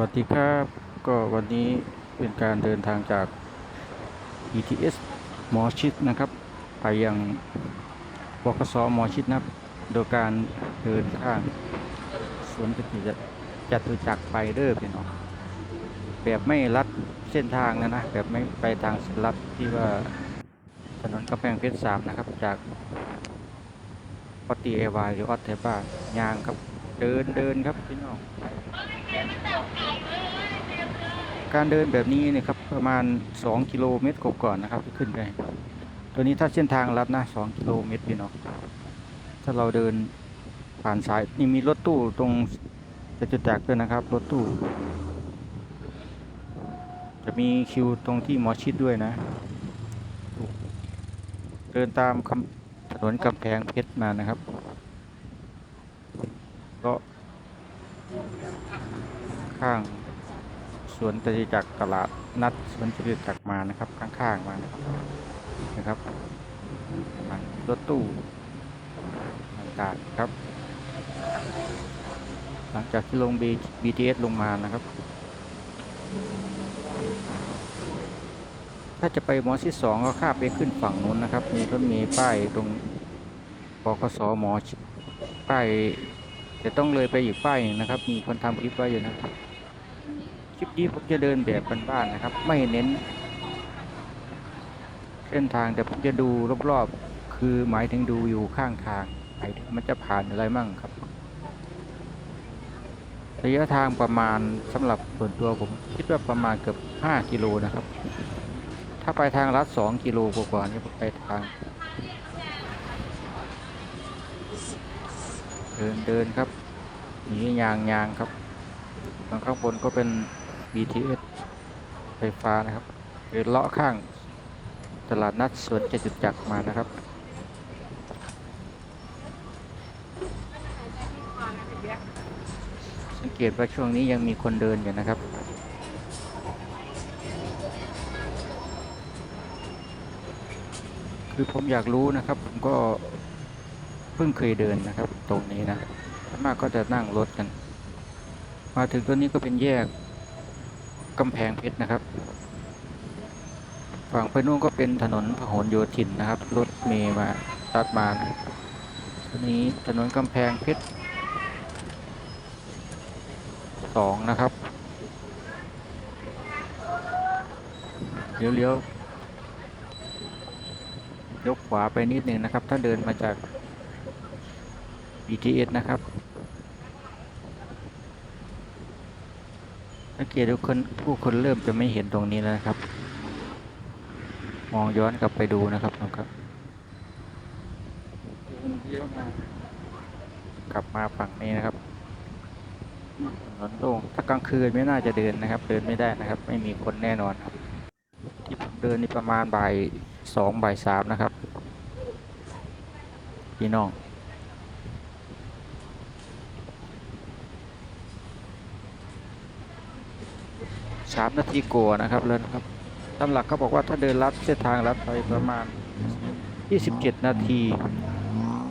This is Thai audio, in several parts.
วัสดีครับก็วันนี้เป็นการเดินทางจาก ETS หมอชิดนะครับ ไปยังบกสหมอชิดนะครับ โดยการเดินข้างสวนจตุจักรจตุจักรไปเด้อพี่น้องแบบไม่ลัดเส้นทางนะนะแบบไม่ไปทางลัดที่ว่าถนนกำแพงเพชรสามนะครับ จากปอตีเอวาหรือออสเทบ้ายางครับเดินเดินครับพี่น้อง การเดินแบบนี้เนะครับประมาณ 2 กิโลเมตรกว่าๆนะครับที่ขึ้นไปตัวนี้ถ้าเส้นทางลัดนะ2กิโลเมตรพี่น้องถ้าเราเดินผ่านสายนี่มีรถตู้ตรงจตุจักด้วยนะครับ รถตู้ จะมีคิวตรงที่หมอชิดด้วยนะ เดินตามถนนกำแพงเพชรมานะครับ ข้างสวนจตุจักรตลาดนัดสวนจตุจักรมานะครับ ข้างๆมานะครับนะครับมารถตู้ต่างๆครับ หลังจากที่ลง BTS ลงมานะครับ ถ้าจะไปมอที่สองก็ข้าไปขึ้นฝั่งนู้นนะครับ มีรถเมล์ป้ายตรงบกสหมอชิดป้ายจะต้องเลยไปอีกป้ายหนึ่งนะครับ มีคนทำคลิปไว้อยู่นะครับ ลิปนี้ผมจะเดินแบบบ้านๆนะครับ ไม่เน้น เส้นทางแต่ผมจะดูรอบๆ คือหมายถึงดูอยู่ข้างทางหมายถึงมันจะผ่านอะไรมั่งครับ ระยะทางประมาณสำหรับส่วนตัวผมคิดว่าประมาณเกือบ 5 กิโลนะครับ ถ้าไปทางลัด2กิโลกว่าๆนี่ผมไปทาง เดินเดินครับหนียางยางครับทางข้างบนก็เป็น BTS ไฟฟ้านะครับเดินเลาะข้างตลาดนัดสวนจตุจักรมานะครับ สังเกตว่าช่วงนี้ยังมีคนเดินอยู่นะครับ คือผมอยากรู้นะครับ ผมก็เพิ่งเคยเดินนะครับ ตรงนี้นะส่วนมากก็จะนั่งรถกัน มาถึงตัวนี้ก็เป็นแยก กำแพงเพชรนะครับ ฝั่งไปนู่นก็เป็นถนนพหลโยธินนะครับ รถเมย์มาตัดมานะทีนี้ถนนกำแพงเพชรสองนะครับเลี้ยวเลี้ยวยกขวาไปนิดหนึ่งนะครับ ถ้าเดินมาจาก BTS นะครับ สังเกตดูคนผู้คนเริ่มจะไม่เห็นตรงนี้แล้วนะครับ มองย้อนกลับไปดูนะครับนะครับ กลับมาฝั่งนี้นะครับถนนโล่งถ้ากลางคืนไม่น่าจะเดินนะครับ เดินไม่ได้นะครับ ไม่มีคนแน่นอนครับ ที่ผมเดินนี่ประมาณบ่ายสองบ่ายสามนะครับ พี่น้อง สามนาทีกว่านะครับเลยนะครับตามหลักเขาบอกว่าถ้าเดินลัดเส้นทางลัดไปประมาณ 27 นาที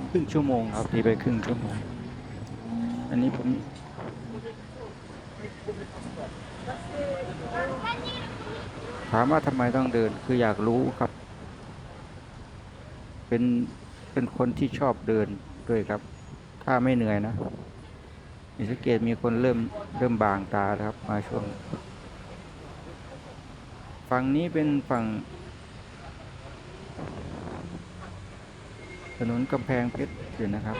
ครึ่งชั่วโมงครับทีไปครึ่งชั่วโมง อันนี้ผมถามว่าทำไมต้องเดินคืออยากรู้ครับ เป็นเป็นคนที่ชอบเดินด้วยครับ ถ้าไม่เหนื่อยนะมีสังเกตมีคนเริ่มเริ่มบางตาแล้วครับ มาช่วง ฝั่งนี้เป็นฝั่ง ถนนกำแพงเพชรอยู่นะครับ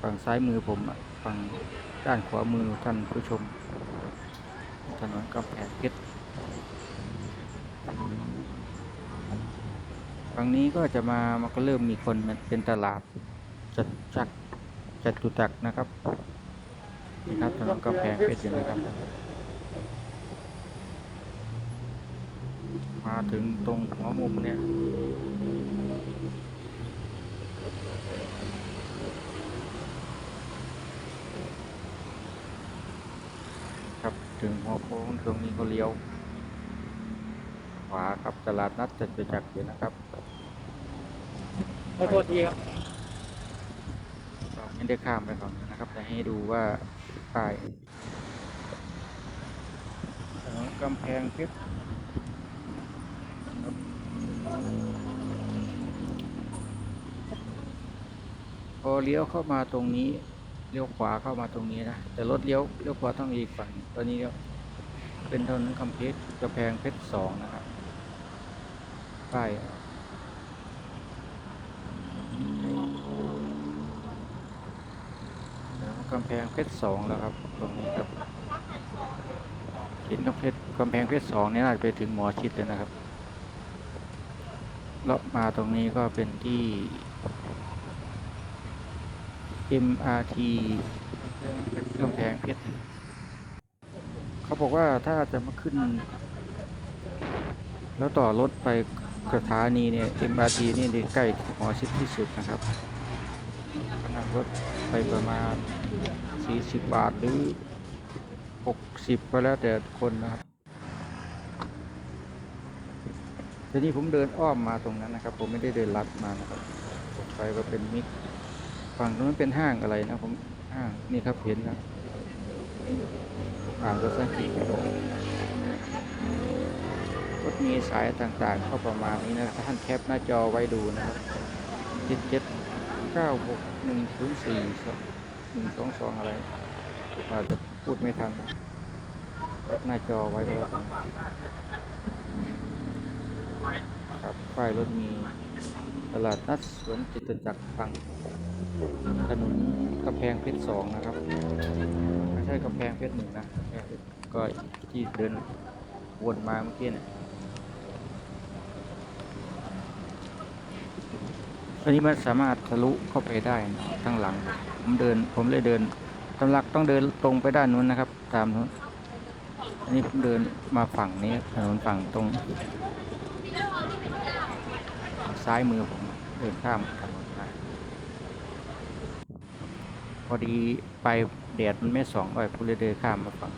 ฝั่งซ้ายมือผมฝั่งด้านขวามือท่านผู้ชม ถนนกำแพงเพชรฝั่งนี้ก็จะมามันก็เริ่มมีคนเป็นตลาดจัดจักรจัดตุจักรนะครับนี่ครับถนนกำแพงเพชรนะครับ มาถึงตรงหัวมุมเนี่ยครับถึงหัวโค้งตรงนี้ก็เลี้ยว ขวาครับตลาดนัดจตุจักรอยู่นะครับขอโทษทีครับก็ไม่ไม่ได้ข้ามไปฝั่งนั้นนะครับแต่ให้ดูว่าป้ายถนนกำแพงเพชร อเลี้ยวเข้ามาตรงนี้เลี้ยวขวาเข้ามาตรงนี้นะแต่รถเลี้ยวเลี้ยวขวาต้องอีกฝั่งตอนนี้เลี้ยวเป็นถนนกำเพชรกำแพงเพชรสองนะครับป้ายกำแพงเพชรสองแล้วครับ ตรงนี้ครับเห็นกำเพชรกำแพงเพชรสองนี่น่าจะไปถึงหมอชิดเลยนะครับแล้วมาตรงนี้ก็เป็นที่ MRT กำแพงเพชรเขาบอกว่าถ้าจะมาขึ้น แล้วต่อรถไปสถานีเนี่ย MRT นี่ใกล้หอชิดที่สุดนะครับนั่งรถไปประมาณ 40 บาทหรือ 60 ก็แล้วแต่คนนะครับทีนี้ผมเดินอ้อมมาตรงนั้นนะครับ ผมไม่ได้เดินลัดมานะครับผมไปก็เป็นมิก ฝั่งตรงนั้นเป็นห้างอะไรนะผมห้างนี่ครับเห็นนะอ่างรถสังกีรถมีสายต่างๆ เข้าประมาณนี้นะท่านแคปหน้าจอไว้ดูนะครับ7 7 9 6 1 0 4หกหนึ่งสี่สองสองอะไรอาจจะพูดไม่ทันหน้าจอไว้ก็แล้วกันครับป้ายรถมีตลาดนัดสวนจิตจักรฝั่ง ถนนกำแพงเพชรสองนะครับไม่ใช่กำแพงเพชรหนึ่งนะก็ที่เดินวนมาเมื่อกี้เนี่ยอันนี้มันสามารถทะลุเข้าไปได้นะข้างหลัง ผมเดิน ผมเลยเดินตำลักต้องเดินตรงไปด้านนู้นนะครับ ตามนู้นอันนี้ผมเดินมาฝั่งนี้ถนนฝั่งตรง ซ้ายมือผมเดินข้ามถนนมาพ อดีไปแดดมันไม่ส่องก็ผมเลยเดินข้ามมาฝั่ง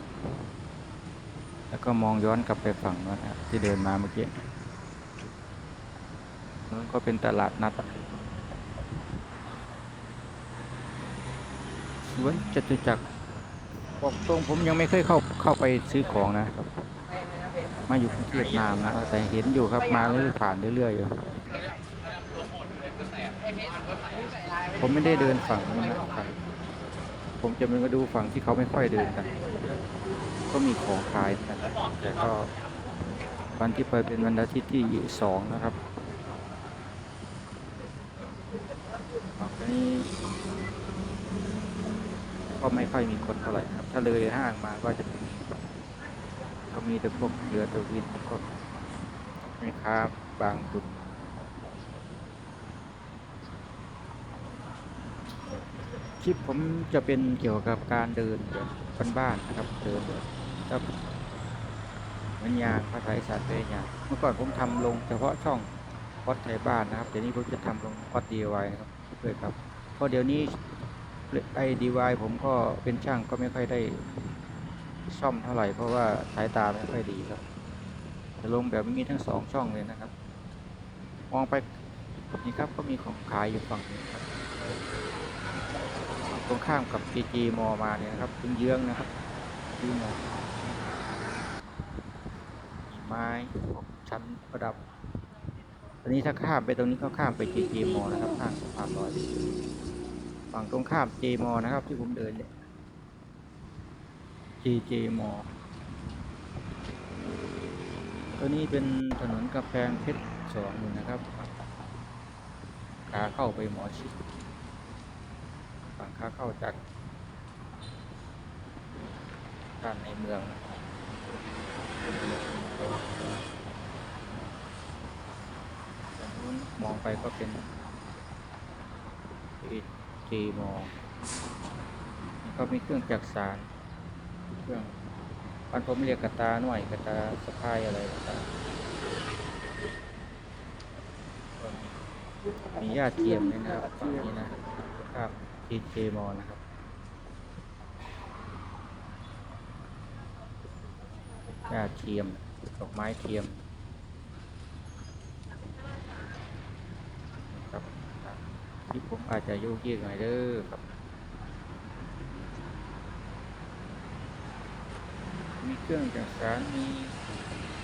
แล้วก็มองย้อนกลับไปฝั่งนู้นนะครับที่เดินมาเมื่อกี้นู้นก็เป็นตลาดนัดสวนจตุจักรบอกตรงผมยังไม่เคยเข้าเข้าไปซื้อของนะครับ มาอยู่กรุงเทพนานนะแต่เห็นอยู่ครับมาเรื่อยผ่านเรื่อยๆอยู่ผมไม่ได้เดินฝั่งนู้นนะฝั่ง ผมจะมาดูฝั่งที่เขาไม่ค่อยเดินกัน ก็มีของขายนะแต่ก็วันที่ไปเป็นวันอาทิตย์ที่สองนะครับอันนี้ก็ไม่ค่อยมีคนเท่าไหร่ครับ ถ้าเลยห้างมาก็จะเป็นก็มีแต่พวกเรือตะวินพวกแม่ค้าบางจุด ลิปผมจะเป็นเกี่ยวกับการเดินแบบบ้านๆนะครับ เดินแบบกับเหมันยางภาษาอีสานเป็นยางเมื่อก่อนผมทำลงเฉพาะช่องพอดไทยบ้านนะครับเดี๋ยวนี้ผมจะทำลงพอดดีไวนะครับเพื่อครับเพราะเดี๋ยวนี้ไอ้ดีวายผมก็เป็นช่างก็ไม่ค่อยได้ซ่อมเท่าไหร่เพราะว่าสายตาไม่ค่อยดีครับจะลงแบบมีทั้งสองช่องเลยนะครับ มองไปนี่ครับก็มีของขายอยู่ฝั่งนี้ครับ ตรงข้ามกับ GG มอมาเนี่ยนะครับเป็นยื้องนะครับที่มอไม้ของชั้นประดับตอนนี้ถ้าข้ามไปตรงนี้ก็ข้ามไป GG มอนะครับข้ามสะพานลอยฝั่งตรงข้ามเจมอนะครับ ที่ผมเดินเนี่ยเจเจมอตัวนี้เป็นถนนกำแพงเพชรสองอยู่นะครับขาเข้าไปหมอชิด ขาเข้าจากด้านในเมืองมองไปก็เป็นเจมองก็มีเครื่องจักสารเครื่องปันผมเรียกกระตาหน่อยกระตาสะพายอะไรต่างๆมีญาติเทียมด้วยนะครับฝั่งนี้นะครับ TK m a l l นะครับ หญ้าเทียม ดอกไม้เทียมครับที่ผมอาจจะโยกเยกหน่อยเด้อครับ มีเครื่องจักสารมี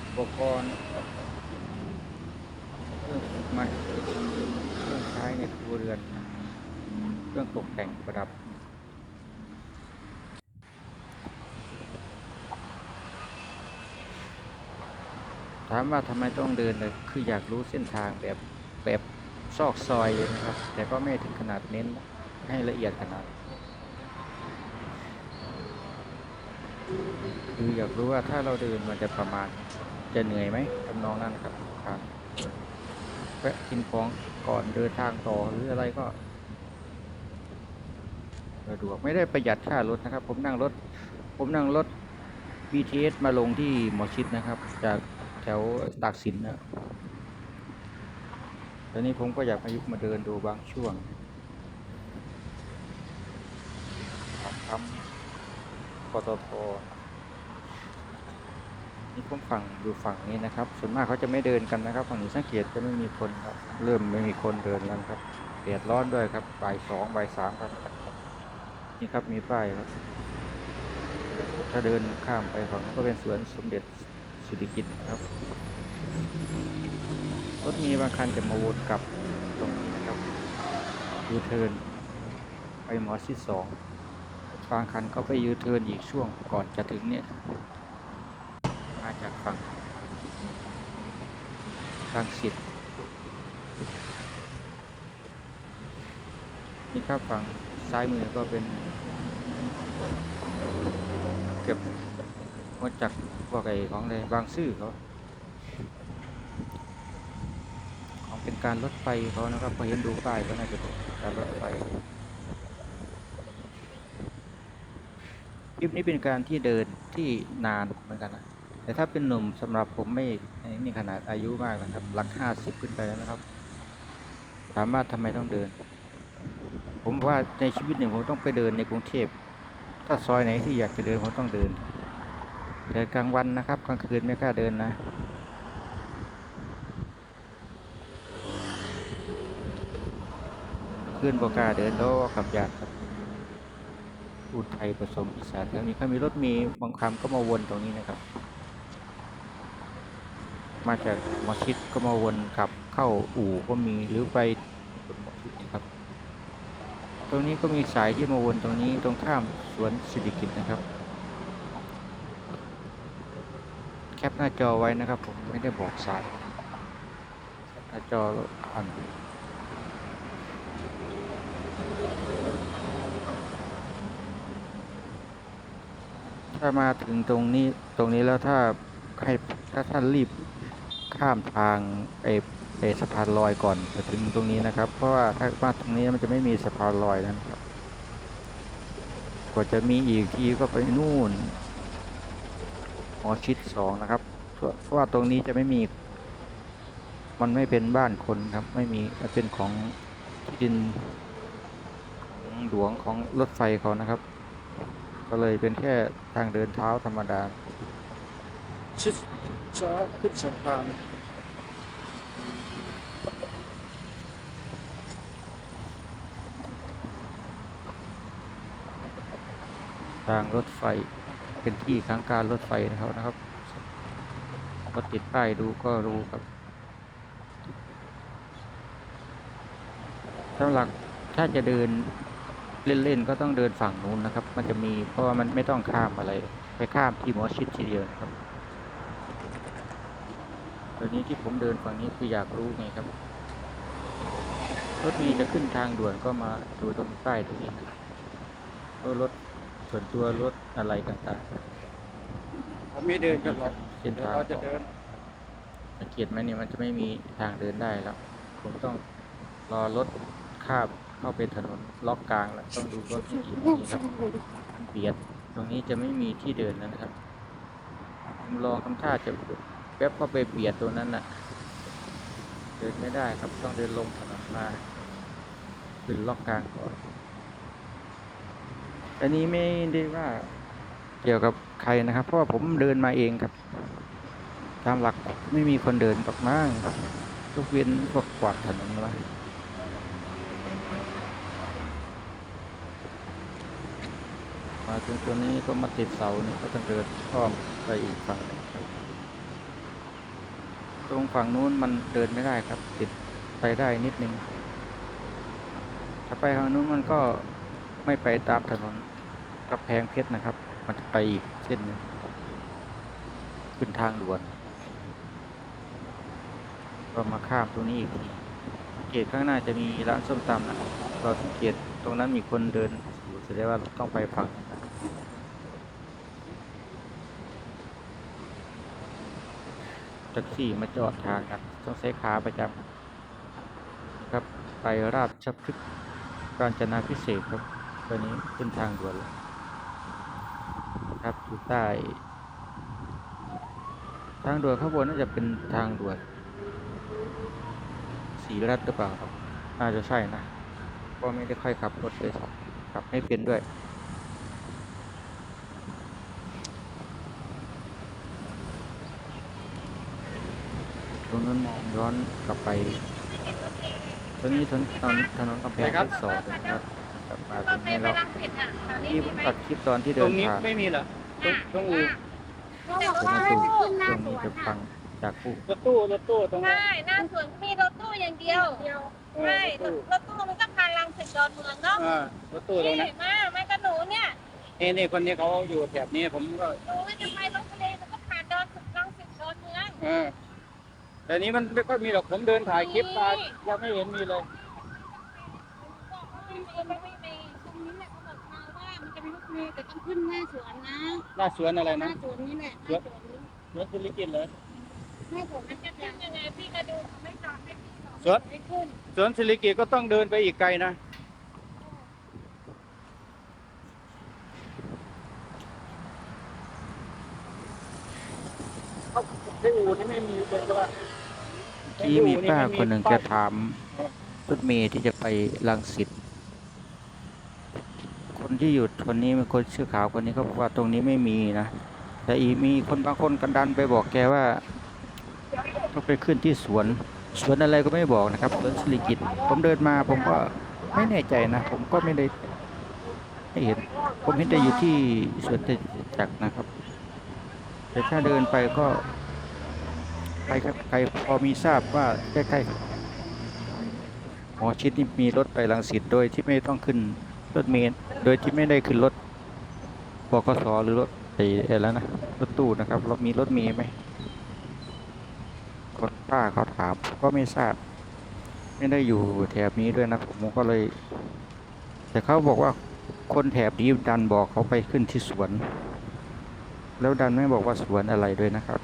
อุปกรณ์เครื่องไม้เครื่องใช้ในครัวเรือน เครื่องตกแต่งประดับ ถามว่าทำไมต้องเดินเลยคืออยากรู้เส้นทางแบบแบบซอกซอยเลยนะครับ แต่ก็ไม่ถึงขนาดเน้นให้ละเอียดขนาด คืออยากรู้ว่าถ้าเราเดินมันจะประมาณจะเหนื่อยไหมทำนองนั้นครับครับแวะกินของก่อนเดินทางต่อหรืออะไรก็ สะดวกไม่ได้ประหยัดค่ารถนะครับ ผมนั่งรถ ผมนั่งรถ BTS มาลงที่หมอชิดนะครับ จากแถวตากสินนะตอนนี้ผมก็อยากมายุกมาเดินดูบางช่วงทำปตทนี่ผมฝั่งดูฝั่งนี้นะครับ ส่วนมากเขาจะไม่เดินกันนะครับ ฝั่งนี้สังเกตจะไม่มีคนครับ เริ่มไม่มีคนเดินแล้วครับแดดร้อนด้วยครับบ่ายสองบ่ายสามครับ นี่ครับมีป้ายครับ ถ้าเดินข้ามไปฝั่งก็เป็นสวนสมเด็จสุริกิตนครับ รถมีบางคันจะมาวนกลับตรงนี้นะครับยูเทิร์นไปหมอชิดสองบางคันก็ไปยูเทิร์นอีกช่วงก่อนจะถึงเนี่ย มาจากฝั่งทางสิทธิ์นี่ครับฝั่งซ้ายมือก็เป็น เก็บมาจากพวกไอ้ของอะไรบางซื่อเขาของเป็นการรถไฟเขานะครับพอเห็นดูป้ายก็น่าจะเป็นการรถไฟคลิปนี้เป็นการที่เดินที่นานเหมือนกันนะแต่ถ้าเป็นหนุ่มสำหรับผมไม่นี่ขนาดอายุมากนะครับหลักห้าสิบขึ้นไปแล้วนะครับ ถามว่าทำไมต้องเดิน ผมว่าในชีวิตหนึ่งผมต้องไปเดินในกรุงเทพ ถ้าซอยไหนที่อยากจะเดินผมต้องเดิน เดินกลางวันนะครับ กลางคืนไม่กล้าเดินนะคืนบกล้าเดินโดขับยากครับพูดไทยผสมอีสานแล้วนี้เขามีรถมีบางคำก็มาวนตรงนี้นะครับ มาจากมอชิดก็มาวนกลับเข้าอู่ก็มีหรือไปหมอชิดนะครับ ต รงนี้ก็มีสายที่มาวนตรงนี้ตรงข้ามสวนสิริกิตนะครับ แคปหน้าจอไว้นะครับ ผมไม่ได้บอกสายหน้าจออ่านถ้ามาถึงตรงนี้ตรงนี้แล้วถ้าให้ถ้าท่านรีบข้ามทางไอ ไอสะพานลอยก่อนจะถึงตรงนี้นะครับ เพราะว่าถ้ามาตรงนี้มันจะไม่มีสะพานลอยนะครับกว่าจะมีอีกทีก็ไปนู่นหอชิดสองนะครับเพราะว่าตรงนี้จะไม่มี มันไม่เป็นบ้านคนครับ ไม่มีเป็นของที่ดินของหลวงของรถไฟเขานะครับ ก็เลยเป็นแค่ทางเดินเท้าธรรมดาชิดช้าขึ้นสะพาน ทางรถไฟ เป็นที่ค้างการรถไฟนะครับนะครับก็ติดป้ายดูก็รู้ครับสำหรับถ้าจะเดินเล่นๆก็ต้องเดินฝั่งนู้นนะครับ มันจะมีเพราะว่ามันไม่ต้องข้ามอะไร ไปข้ามที่มอชิดทีเดียวนะครับตอนนี้ที่ผมเดินฝั่งนี้คืออยากรู้ไงครับ รถมีจะขึ้นทางด่วนก็มาดูตรงป้ายตรงนี้รถ ส่วนตัวรถอะไรต่างผมไม่เดินกันหรอกเส้นเดี๋ยวทางเราจะเดินสังเกตไหมเนี่ยมันจะไม่มีทางเดินได้แล้ว ผมต้องรอรถข้ามเข้าไปถนนล็อกกลางแล้วต้องดูรถที่กี่ทีครับเบียดตรงนี้จะไม่มีที่เดินแล้วนะครับผมรอคำท่าจะแป๊บเข้าไปเบียดตัวนั้นน่ะ เดินไม่ได้ครับต้องเดินลงถนนมาขึ้นล็อกกลางก่อน อันนี้ไม่ได้ว่าเกี่ยวกับใครนะครับ เพราะว่าผมเดินมาเองครับ ตามหลักไม่มีคนเดินตกมากยกเว้นพวกกวาดถนนไว้มาถึงตัวนี้ก็มาติดเสานี่ก็ต้องเดินอ้อมไปอีกฝั่งตรงฝั่งนู้นมันเดินไม่ได้ครับ ติดไปได้นิดนึงถ้าไปทางนู้นมันก็ไม่ไปตามถนน กระแพงเพชรนะครับ มันจะไปเส้นนึงขึ้นทางด่วน ก็มาข้ามตรงนี้อีกสังเกตข้างหน้าจะมีร้านส้มตำนะเราสังเกตตรงนั้นมีคนเดินอยู่แสดงว่าต้องไปฝั่งนั้นนะแท็กซี่มาจอดทางกันต้องใช้ขาประจำครับไปราบชพฤกกาญจนาพิเศษครับตอนนี้ขึ้นทางด่วนแล้ว ครับอยู่ใต้ ทางด่วนข้างบนน่าจะเป็นทางด่วนสีรัดหรือเปล่าครับน่าจะใช่นะเพราะไม่ได้ค่อยขับรถเลยครับขับไม่เป็นด้วยตรงนั้นมองย้อนกลับไปตรงนี้ถนนถนนถนนกำแพงเพชรสองนะครับก ลับมาตรงนี้แล้วที่ผมตัดคลิปตอนที่ตเดิรนงนี้ผ่านไม่มีเหรอตรงตรงอู่ตรงนั้นตรงตรงนี้จะฟังจากผู้รถตู้รถตู้ตรงนี้ใช่หน้าสวนมีรถตู้อย่างเดียวใช่รถรถตู้มันก็พาลังสิตดอนเมืองเนาะอ่ารถตู้ตรงนั้นนี่มามากับหนูเนี่ยนี่นี่คนนี้เขาอยู่แถบนี้ผมก็หนูว่าจะไปรถทะเลมันก็ผ่านดอนสุดลังสิตดอนเมืองเออแต่นี้มันไม่ค่อยมีหรอกผมเดินถ่ายคลิปมายังไม่เห็นมีเลยไม่มีไม่มีไม่มี มันจะมีรถเมล์แต่ต้องขึ้นหน้าสวนนะหน้าสวนอะไรหน้านะสวนนี่แหละหน้าสวนนี้สวนธุรกิจเหรอหน้าสวนมันจะเป็นยังไงพี่ก็ดูเขาไม่จอดให้พี่หรอกสวนไม่ขึ้นสวนศิริกิจก็ต้องเดินไปอีกไกลนะเอ้าที่อู่นี่ไม่มีเลยใช่ปะที่มีป้าคนหนึ่งจะถามรถเมย์ที่จะไปลังสิตคน ที่อยู่คนนี้เป็นคนชื่อขาวคนนี้เขาบอกว่าตรงนี้ไม่มีนะแต่อีมีคนบางคนกันดันไปบอกแกว่าต้องไปขึ้นที่สวนสวนอะไรก็ไม่บอกนะครับสวนสิริกิตผมเดินมาผมก็ไม่แน่ใจนะ ผมก็ไม่ได้ไม่เห็น ผมเห็นแต่อยู่ที่สวนจตุจักรนะครับ แต่ถ้าเดินไปก็ใครใครพอมีทราบว่าใกล้ๆหมอชิดนี่มีรถไปลังสิตโดยที่ไม่ต้องขึ้น รถเมล์โดยที่ไม่ได้ขึ้นรถบกสหรือรถไอ้อะไรแล้วนะรถตู้นะครับเรามีรถเมล์ไหมคนป้าเขาถามก็ไม่ทราบ ไม่ได้อยู่แถบนี้ด้วยนะผมก็เลย แต่เขาบอกว่าคนแถบนี้ดันบอกเขาไปขึ้นที่สวน แล้วดันไม่บอกว่าสวนอะไรด้วยนะครับ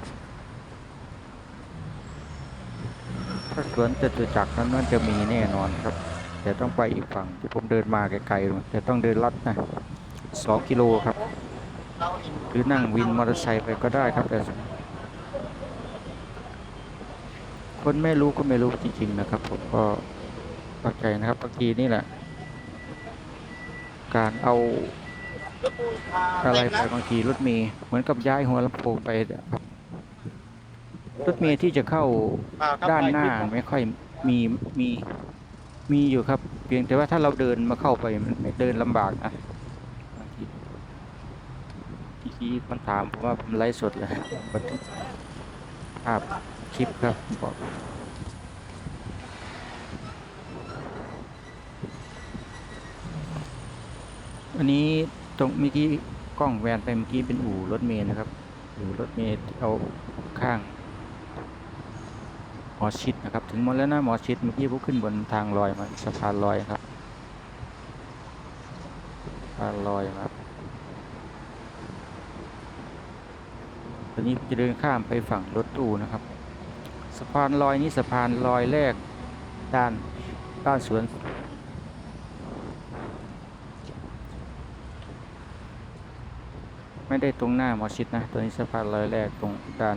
ถ้าสวนจตุจักรนั้นมันจะมีแน่นอนครับ แต่ต้องไปอีกฝั่งที่ผมเดินมาไกลๆแต่ต้องเดินลัดนะสองกิโลครับ หรือนั่งวินมอเตอร์ไซค์ไปก็ได้ครับแต่คนไม่รู้ก็ไม่รู้จริงๆนะครับผมก็เข้าใจนะครับบางทีนี่แหละ การเอาอะไรไปบางทีรถเมย์เหมือนกับย้ายหัวลำโพงไปครับรถเมย์ที่จะเข้าอ่ครับด้านหน้าถ่ยคลิปไม่ค่อยมีมี มีอยู่ครับ เพียงแต่ว่าถ้าเราเดินมาเข้าไปมันเดินลำบากนะบางทีเมื่อกี้มันถามผมว่าผมไลฟ์สดเลยบันทึกภาพคลิปครับบอกอันนี้ตรงเมื่อกี้กล้องแวนไปเมื่อกี้เป็นอู่รถเมล์นะครับอู่รถเมล์เอาข้าง มอชิดนะครับ ถึงหมดแล้วนะหมอชิดเมื่อกี้ผมขึ้นบนทางลอยมาสะพานลอยครับสะพานลอยมาครับตอนนี้จะเดินข้ามไปฝั่งรถตู้นะครับ สะพานลอยนี้สะพานลอยแรกด้านด้านสวนไม่ได้ตรงหน้าหมอชิดนะ ตัวนี้สะพานลอยแรกตรงด้าน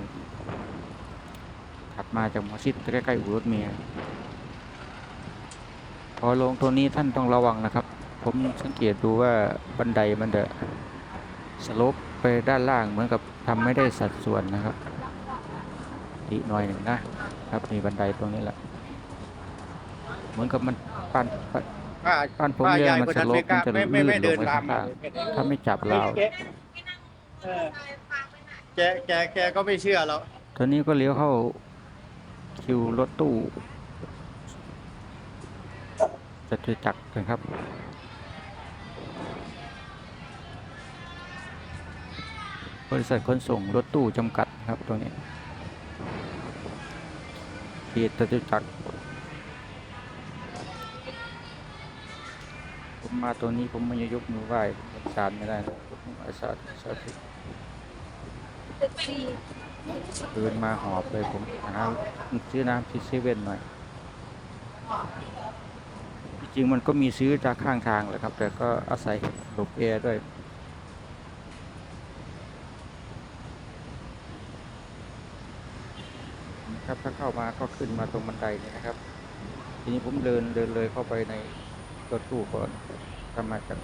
มาจากหมอชิดใกล้ๆอู่รถเมล์พอลงตัวนี้ท่านต้องระวังนะครับ ผมสังเกตดูว่าบันไดมันจะสโลปไปด้านล่างเหมือนกับทำไม่ได้สัดส่วนนะครับดีหน่อยหนึ่งนะครับมีบันไดตรงนี้แหละ เหมือนกับมันปั้นปั้นป้าบ้านผมป้าเนี่ยยายมันคนสนั้นโลไม่ปกล้ามันจะไม่ไม่ลื่นไม่ลเดิงนไปตามข้างมาล่างเลยถ้าไม่จับราวแกเออแกแกแกก็ไม่เชื่อเราตอนนี้ก็เลี้ยวเข้า คิวรถตู้จตุจักกันครับ บริษัทขนส่งรถตู้จำกัดครับตรงนี้เขตจตุจักรผมมาตัวนี้ผมไม่ยกมือไหว้สารไม่ได้นะผมอาสาสาธุตึกสี่ เดินมาหอบเลยผมหาซื้อน้ำที่เซเว่นหน่อยจริงมันก็มีซื้อจากข้างทางแหละครับ แต่ก็อาศัยหลบแอร์ด้วยครับถ้าเข้ามาก็ขึ้นมาตรงบันไดนี่นะครับ ทีนี้ผมเดินเดินเลยเข้าไปในรถตู้ก่อนทำมาจาก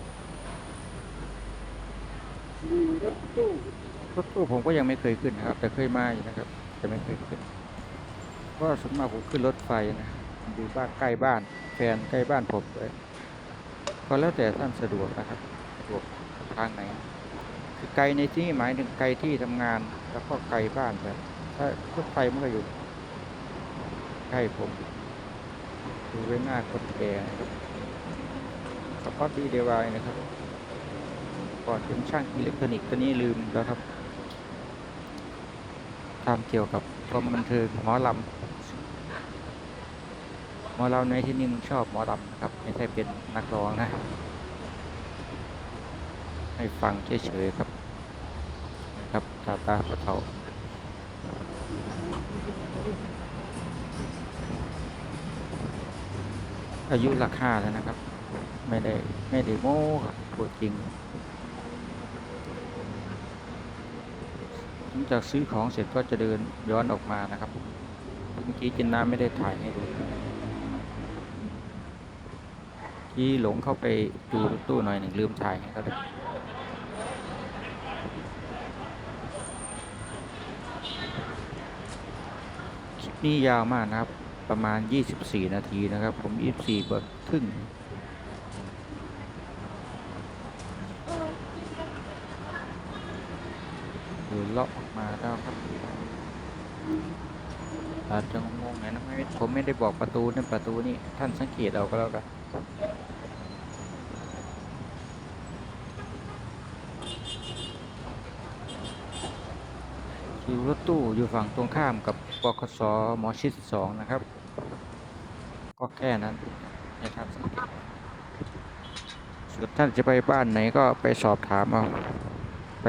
รถตู้ รถตู้ผมก็ยังไม่เคยขึ้นนะครับ แต่เคยมาอยู่นะครับ แต่ไม่เคยขึ้นเพราะส่วนมากผมขึ้นรถไฟนะอยู่บ้านใกล้บ้าน แฟนใกล้บ้านผมเลยก็แล้วแต่ท่านสะดวกนะครับสะดวกทางไหน คือไกลในที่หมายถึงไกลที่ทำงาน แล้วก็ไกลบ้านแบบถ้ารถไฟมันก็อยู่ใกล้ผมดูไว้หน้าคนแก่นะครับสปอตดีเดวายนะครับก่อนเป็นช่างอิเล็กทรอนิกส์ตอนนี้ลืมแล้วครับ ทำเกี่ยวกับความบันเทิงหมอลำหมอลำในที่นี้มันชอบหมอลำครับ ไม่ใช่เป็นนักร้องนะ ให้ฟังเฉยๆครับ ครับตาตาปะเทาอายุหลักห้าแล้วนะครับ ไม่ได้ ไม่ได้โม้ครับพูดจริงหลัง จากซื้อของเสร็จก็จะเดินย้อนออกมานะครับ เมื่อกี้กินน้ำไม่ได้ถ่ายให้ดูที่หลงเข้าไปดูรถตู้หน่อยหนึ่งลืมถ่ายให้เขาเลยคลิปนี้ยาวมากนะครับ ประมาณ 24 นาทีนะครับ ผม 24เบิกครึ่ง หรือ เลาะออกมาแล้วครับอาจจะงงๆหน่อยนะไม่ผมไม่ได้บอกประตูนั่นประตูนี่ท่านสังเกตเอาก็แล้วกันคิวรถตู้อยู่ฝั่งตรงข้ามกับบคสหมอชิดสองนะครับ ก็แค่นั้นให้ท่านสังเกตส่วนท่านจะไปบ้านไหนก็ไปสอบถามเอาไป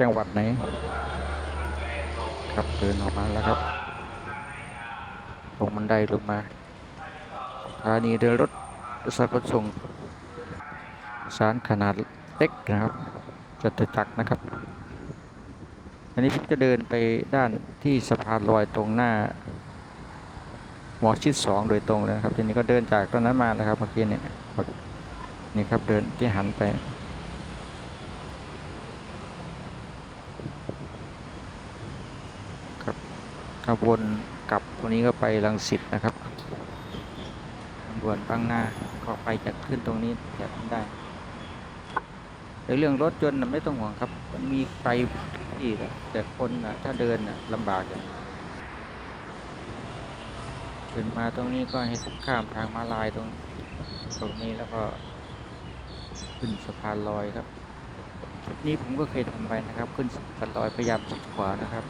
จังหวัดไหน ครับเดินออกมาแล้วครับลงบันไดลงมาสถานีเดินรถสายขนส่งสารขนาดเล็กนะครับจตุจักรนะครับ อันนี้ผมจะเดินไปด้านที่สะพานลอยตรงหน้าหมอชิดสองโดยตรงเลยนะครับทีนี้ก็เดินจากตรงนั้นมานะครับเมื่อกี้เนี่ยนี่ครับเดินที่หันไป ครับขบ วนกลับตรงนี้ก็ไปลังสิตนะครับบวนบางหน้าก็ไปจากขึ้นตรงนี้จากนั้นได้ในเรื่องรถยนต์ไม่ต้องห่วงครับ มันมีไปที่แต่คนนะถ้าเดินนะลำบากอย่างขึ้นมาตรงนี้ก็ให้ข้ามทางม้าลายตรง ตรงนี้แล้วก็ ขึ้นสะพานลอยครับ นี้ผมก็เคยทำไปนะครับ ขึ้นสะพานลอยพยายามชิดขวานะครับ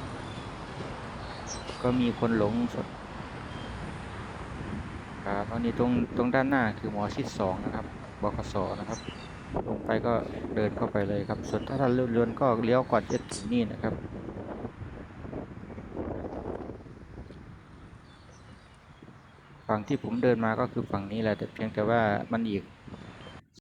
ก็มีคนหลงสดครับตอนนี้ตรงตรงด้านหน้าคือหมอชิดสองนะครับบคสนะครับลงไปก็เดินเข้าไปเลยครับส่วนถ้าท่านเลื่อนๆก็เลี้ยวก่อนจะถึงนี่นะครับฝั่งที่ผมเดินมาก็คือฝั่งนี้แหละแต่เพียงแต่ว่ามันอีก